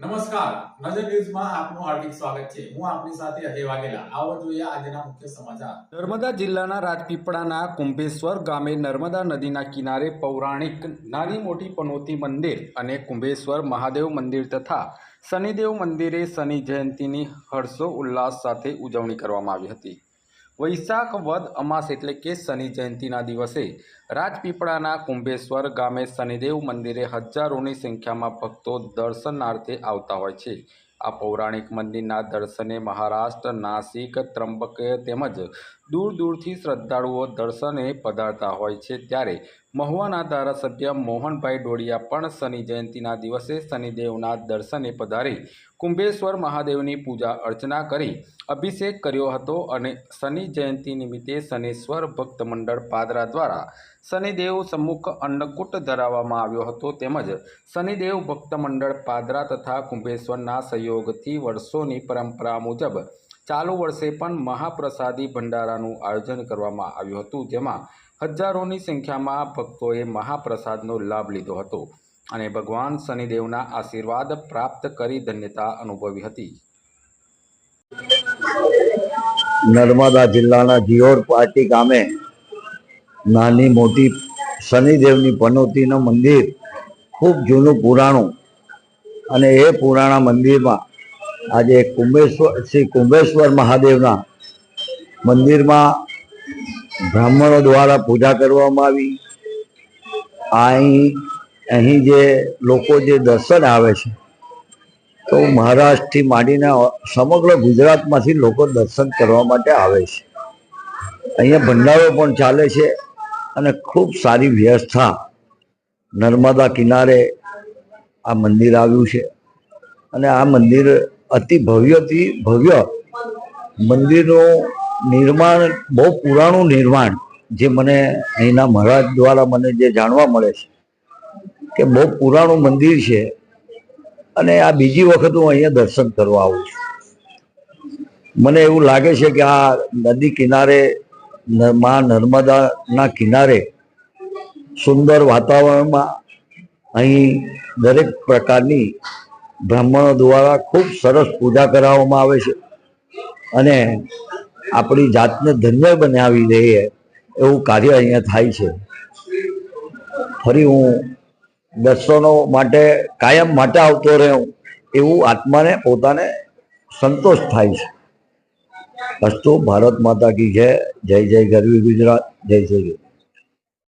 નમસ્કાર. નજર ન્યૂઝમાં આપનું હાર્દિક સ્વાગત છે. હું આપની સાથે અજય વાઘેલા. આવો જોઈએ આજના મુખ્ય સમાચાર. નર્મદા જિલ્લાના રાજપીપળાના કુંભેશ્વર ગામે નર્મદા નદીના કિનારે પૌરાણિક નાની મોટી પનોતી મંદિર અને કુંભેશ્વર મહાદેવ મંદિર તથા શનિદેવ મંદિરે શનિ જયંતીની હર્ષો ઉલ્લાસ સાથે ઉજવણી કરવામાં આવી હતી. વૈશાખ વદ અમાસ એટલે કે શનિ જયંતીના દિવસે રાજપીપળાના કુંભેશ્વર ગામે શનિદેવ મંદિરે હજારોની સંખ્યામાં ભક્તો દર્શનાર્થે આવતા હોય છે. આ પૌરાણિક મંદિરના દર્શને મહારાષ્ટ્ર, નાસિક ત્રંબક તેમજ દૂર દૂરથી શ્રદ્ધાળુઓ દર્શને પધારતા હોય છે. ત્યારે મહુવાના ધારાસભ્ય મોહનભાઈ ડોડિયા પણ શનિ જયંતીના દિવસે શનિદેવના દર્શને પધારી કુંભેશ્વર મહાદેવની પૂજા અર્ચના કરી અભિષેક કર્યો હતો અને શનિ જયંતી નિમિત્તે શનિશ્વર ભક્ત મંડળ પાદરા દ્વારા શનિદેવ સમ્મુખ અન્નકૂટ ધરાવવામાં આવ્યો હતો તેમજ શનિદેવ ભક્ત મંડળ પાદરા તથા કુંભેશ્વરના સહયોગથી વર્ષોની પરંપરા મુજબ ચાલુ વર્ષે પણ મહાપ્રસાદી ભંડારાનું આયોજન કરવામાં આવ્યું હતું, જેમાં હજારોની સંખ્યામાં ભક્તોએ મહાપ્રસાદનો લાભ લીધો હતો અને ભગવાન શનિદેવના આશીર્વાદ પ્રાપ્ત કરી ધન્યતા અનુભવી હતી. નર્મદા જિલ્લાના જીઓર પાટી ગામે નાની મોટી શનિદેવની પનોતીનું મંદિર, ખૂબ જૂનું પુરાણું અને એ પુરાણા મંદિરમાં આજે કુંભેશ્વર શ્રી કુંભેશ્વર મહાદેવના મંદિરમાં બ્રાહ્મણો દ્વારા પૂજા કરવામાં આવી. અહીં અહીં જે લોકો જે દર્શન આવે છે, તો મહારાષ્ટ્રથી માંડીને સમગ્ર ગુજરાતમાંથી લોકો દર્શન કરવા માટે આવે છે. અહીંયા ભંડારો પણ ચાલે છે અને ખૂબ સારી વ્યવસ્થા. નર્મદા કિનારે આ મંદિર આવ્યું છે અને આ મંદિર અતિ ભવ્યથી ભવ્ય મંદિરનું નિર્માણ, બહુ પુરાણું નિર્માણ જે મને અહીંના મહારાજ દ્વારા મને જે જાણવા મળે છે કે બહુ પુરાણું મંદિર છે અને આ બીજી વખત હું અહીંયા દર્શન કરવા આવું છું. મને એવું લાગે છે કે આ નદી કિનારે મા નર્મદાના કિનારે સુંદર વાતાવરણમાં અહીં દરેક પ્રકારની બ્રાહ્મણો દ્વારા ખૂબ સરસ પૂજા કરાવવામાં આવે છે અને આપણી જાતને ધન્ય બનાવી દઈએ એવું કાર્ય અહીંયા થાય છે. ફરી હું દર્શનો માટે કાયમ માટે આવતો રહું એવું આત્માને પોતાને સંતોષ થાય છે. અસ્તુ ભારત માતા કી જય જય જય ગરવી ગુજરાત, જય જય